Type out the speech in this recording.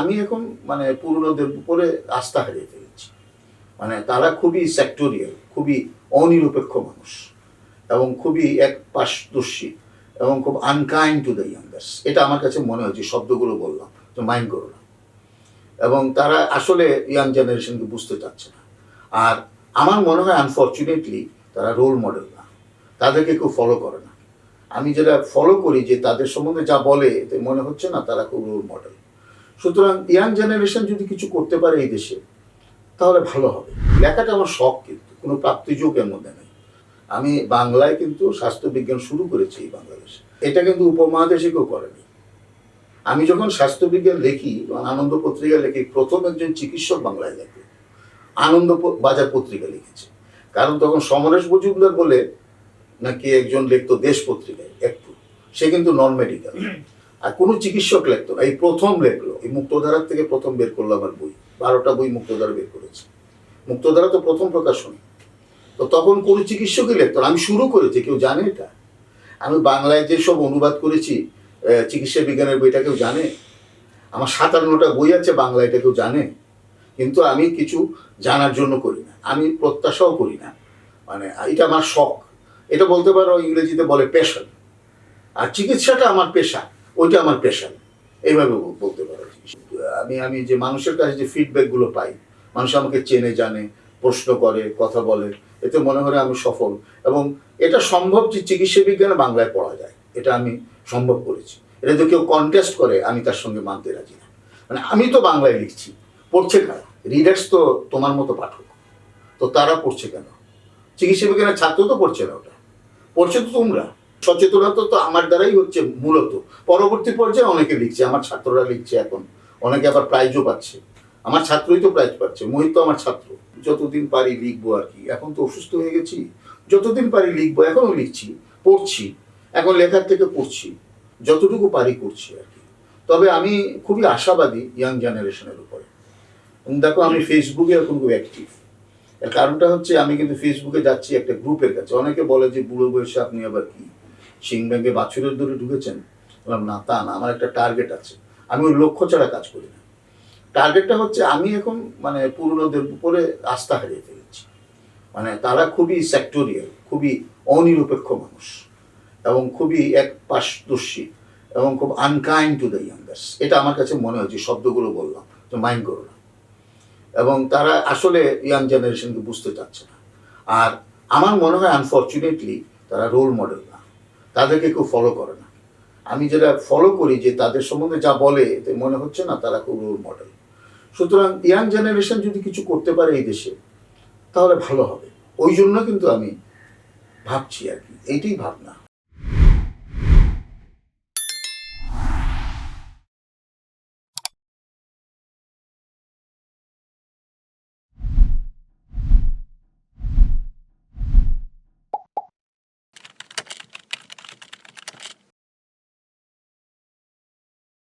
আমি এখন মানে পুরনোদের উপরে আস্থা হারিয়ে ফেলেছি। মানে তারা খুবই সেক্টোরিয়াল খুবই অনিরপেক্ষ মানুষ এবং খুবই এক পাশদর্শী এবং খুব আনকাইন্ড টু দ্য ইয়াঙ্গার্স এটা আমার কাছে মনে হয়েছে শব্দগুলো বললাম তো মাইন্ড করো না। এবং তারা আসলে ইয়াং জেনারেশনকে বুঝতে চাচ্ছে না। আর আমার মনে হয় আনফর্চুনেটলি তারা রোল মডেল না। তাদেরকে কেউ ফলো করে না। আমি যেটা ফলো করি যে তাদের সম্বন্ধে যা বলে মনে হচ্ছে না তারা খুব রোল মডেল সুতরাং ইয়াং জেনারেশন যদি কিছু করতে পারে এই দেশে, তাহলে ভালো হবে। লেখাটা আমার শখ কিন্তু, কোনো প্রাপ্তিযোগ এর মধ্যে নেই। আমি বাংলায় কিন্তু স্বাস্থ্যবিজ্ঞান শুরু করেছি এই বাংলাদেশে। এটা কিন্তু উপমহাদেশে কেউ করেনি। আমি যখন স্বাস্থ্যবিজ্ঞান লিখি আনন্দ পত্রিকা লিখি, প্রথম একজন চিকিৎসক বাংলায় লেখে। আনন্দ বাজার পত্রিকা লিখেছে। কারণ তখন সমরেশ মজুমদার বলে নাকি একজন লিখতো দেশ পত্রিকায়, একটু। সে কিন্তু নন মেডিকেল আর কোনো চিকিৎসক লেখতো না, এই প্রথম লেখলো, এই মুক্তধারার থেকে প্রথম বের করল আমার বই, বারোটা বই মুক্তধারা বের করেছে। মুক্তধারা তো প্রথম প্রকাশনী। তো তখন কোনো চিকিৎসকই লিখতো না, আমি শুরু করেছি, কেউ জানে এটা? আমি বাংলায় যেসব অনুবাদ করেছি চিকিৎসা বিজ্ঞানের বইটা কেউ জানে? আমার সাতান্নটা বই আছে বাংলা এটা কেউ জানে? কিন্তু আমি কিছু জানার জন্য করি না, আমি প্রত্যাশাও করি না। মানে এটা আমার শখ। এটা বলতে পারো ইংরেজিতে বলে পেশন আর চিকিৎসাটা আমার পেশা। ওইটা আমার পেশন এইভাবে বলতে পারো। আমি আমি যে মানুষের কাছে যে ফিডব্যাকগুলো পাই, মানুষ আমাকে চেনে, জানে, প্রশ্ন করে, কথা বলে, এতে মনে হয় আমি সফল। এবং এটা সম্ভব যে চিকিৎসা বিজ্ঞানে বাংলায় পড়া যায়। এটা আমি সম্ভব করেছি। এটা যদি কেউ কন্টেস্ট করে, আমি তার সঙ্গে মানতে রাজি না। মানে আমি তো বাংলায় লিখছি। পড়ছে কারা? রিডার্স তো তোমার মতো পাঠক। তো তারা পড়ছে কেন? চিকিৎসা বিজ্ঞানের ছাত্র তো পড়ছে না ওটা। পড়ছে তো তোমরা। সচেতনতা তো আমার দ্বারাই হচ্ছে মূলত। পরবর্তী পর্যায়ে অনেকে লিখছে, আমার ছাত্ররা লিখছে এখন। অনেকে আবার প্রাইজও পাচ্ছে। আমার ছাত্রই তো প্রাইজ পাচ্ছে, মোহিত তো আমার ছাত্র। যতদিন পারি লিখব আর কি। এখন তো অসুস্থ হয়ে গেছি। যতদিন পারি লিখব, এখনও লিখছি, পড়ছি। এখন লেখার থেকে পড়ছি। যতটুকু পারি করছি আর কি। তবে আমি খুবই আশাবাদী ইয়াং জেনারেশনের উপরে। দেখো, আমি ফেসবুকে এখন খুব অ্যাক্টিভ এর কারণটা হচ্ছে, আমি কিন্তু ফেসবুকে যাচ্ছি একটা গ্রুপের কাছে। অনেকে বলে যে, বুড়ো বয়সে আপনি আবার কি? সিং ব্যাংকে বাছুরের দূরে ঢুকেছেন। বললাম, না, তা না, আমার একটা টার্গেট আছে। আমি ওই লক্ষ্য ছাড়া কাজ করি না। টার্গেটটা হচ্ছে আমি এখন মানে পুরনোদের উপরে আস্থা হারিয়ে ফেলেছি। মানে তারা খুবই সেক্টোরিয়াল খুবই অনিরপেক্ষ মানুষ এবং খুবই এক পাশদর্শী এবং খুব আনকাইন্ড টু দ্য ইয়াঙ্গার্স এটা আমার কাছে মনে হয়েছে শব্দগুলো বললাম, তো মাইন্ড করো না। এবং তারা আসলে ইয়াং জেনারেশনকে বুঝতে চাচ্ছে না। আর আমার মনে হয় আনফর্চুনেটলি তারা রোল মডেল তাদেরকে কেউ ফলো করে না। আমি যেটা ফলো করি যে তাদের সম্বন্ধে যা বলে, এতে মনে হচ্ছে না তারা খুব রোল মডেল সুতরাং ইয়াং জেনারেশন যদি কিছু করতে পারে এই দেশে, তাহলে ভালো হবে। ওই জন্য কিন্তু আমি ভাবছি আর কি। এইটাই ভাবনা।